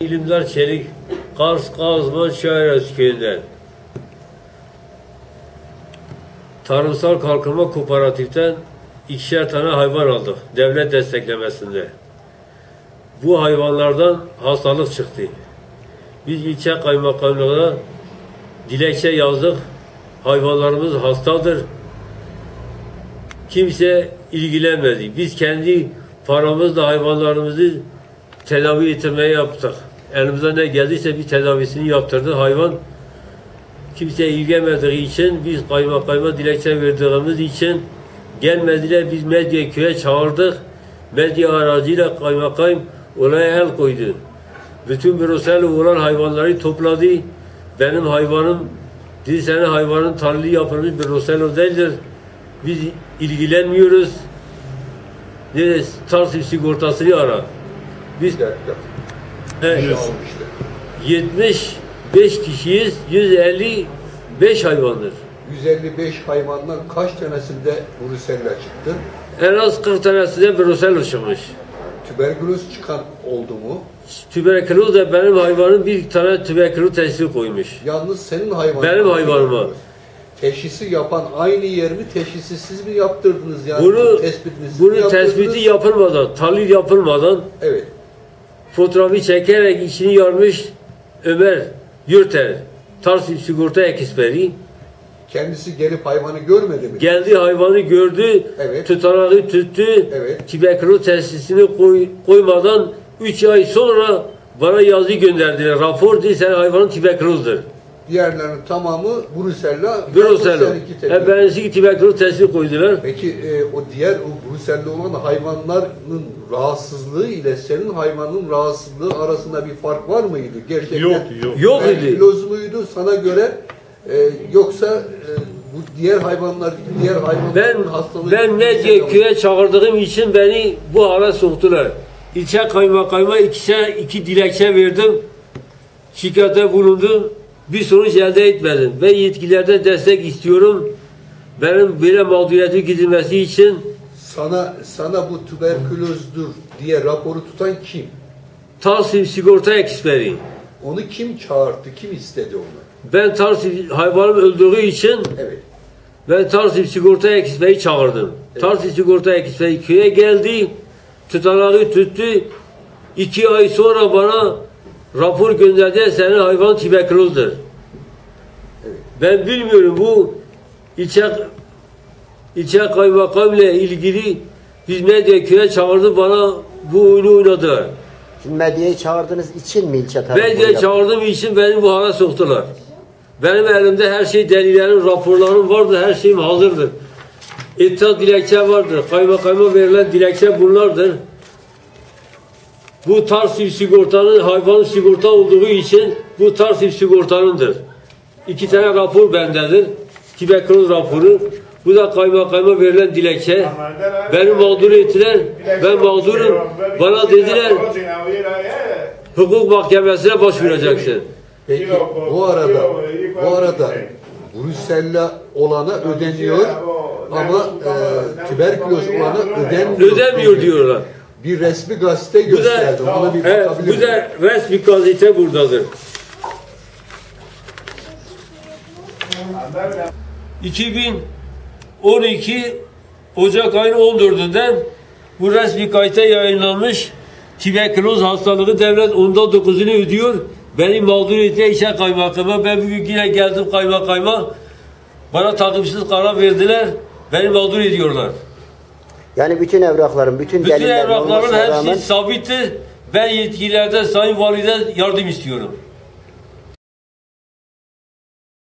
İlimdar Çelik, Kars Kazma Şairası köyünden. Tarımsal Kalkınma Kooperatif'ten ikişer tane hayvan aldık devlet desteklemesinde. Bu hayvanlardan hastalık çıktı. Biz ilçe kaymakamlığına dilekçe yazdık. Hayvanlarımız hastadır. Kimse ilgilenmedi. Biz kendi paramızla hayvanlarımızı tedavi ettirmeye yaptık. Elimizden ne geldiyse bir tedavisini yaptırdı hayvan. Kimse ilgilenmediği için biz kaymakama dilekçe verdiğimiz için gelmediler. Biz medya köye çağırdık. Medya aracıyla kaymakam olaya el koydu. Bütün bürosel olan hayvanları topladı. Benim hayvanım bir sene hayvanın tarlı yapılmış bürosel değildir. Biz ilgilenmiyoruz. Ne Tarsim sigortasını ara. Biz Bir dakika. Şey almıştı. 75 kişiyiz. 155 hayvandır. 155 hayvandan kaç tanesinde brusella çıktı? En az 40 tanesi de brusel çıkmış. Tüberküloz çıkan oldu mu? Tüberküloz da benim hayvanım bir tane tüberküloz teşhisi koymuş. Yalnız senin hayvanın. Benim hayvanıma. Teşhisi yapan aynı yer mi? Teşhisi siz mi yaptırdınız yani? Bunu tespitini siz mi bunu yaptırdınız? tespiti yapılmadan, tahlil yapılmadan Evet. Fotoğrafı çekerek işini yarmış Ömer Yurter, Tarsim Sigorta Eksperi. Kendisi gelip hayvanı görmedi mi? Geldi hayvanı gördü, Evet. tutanağı tuttu, Evet. tüberküloz testisini koy, koymadan 3 ay sonra bana yazı gönderdiler. Rapor değil, sen hayvanın tüberkülozdur. Diğerlerinin tamamı brusella. Tek. E benimki tüberküloz testi koydular. Peki e, o diğer o brusella olan hayvanların rahatsızlığı ile senin hayvanın rahatsızlığı arasında bir fark var mıydı? Gerçekten Yoktu, yok. Yok idi. Muydu sana göre e, yoksa e, bu diğer hayvanlar diğer hayvanların Ben hastalığı ben ne diye köye çağırdığım için beni bu hale soktular. İlçe kaymakamına ikişer, iki dilekçe verdim. Şikayete bulundum. Bir sonuç elde etmedim. Ve yetkililerden destek istiyorum. Benim böyle mağduriyeti gidilmesi için sana sana bu tüberkülozdur diye raporu tutan kim? Tarsim Sigorta Eksperi. Onu kim çağırdı? Kim istedi onu? Ben Tarsim hayvanım öldüğü için Evet. Ben Tarsim Sigorta Eksperi çağırdım. Tarsim Sigorta Eksperi köye geldi. Tutanağı tuttu. İki ay sonra bana rapor gönderdi. Senin hayvan tüberkülozdur. Ben bilmiyorum bu ilçe ilçe kaymakam ile ilgili biz medya köye çağırdı bana bu oyunu oynadılar. Şimdi medyayı çağırdığınız için mi ilçe tarafı? Medya yaptı? çağırdığım için beni bu hale soktular. Benim elimde her şey delillerim, raporlarım vardı, her şeyim hazırdır. İttihat dilekçe vardır. Kaymakama verilen dilekçe bunlardır. Bu Tarsim sigortanın hayvan sigorta olduğu için bu Tarsim sigortanındır. İki tane rapor bendedir. Tüberküloz raporu. Bu da kaymakama verilen dilekçe. Beni mağdur ettiler. Ben mağdurum. Bana dediler hukuk mahkemesine başvuracaksın. Peki bu arada bu arada brusella olana ödeniyor ama e, tüberküloz olana ödenmiyor. Ödemiyor diyorlar. Bir resmi gazete Bu da, gösterdi. Bir bakabilir bu da resmi gazete buradadır. 2012 Ocak ayının 14'ünden bu resmi gazete yayınlanmış. Tüberküloz hastalığı devlet onda 9'unu ödüyor. Beni mağdur ettiği işe kaymakama. Ben bugün yine geldim kaymakama. Bana takipsiz karar verdiler. Beni mağdur ediyorlar. Yani bütün evrakların, bütün, Bütün delillerin evrakların hepsi rağmen sabittir. Ben yetkililerden Sayın Validen yardım istiyorum.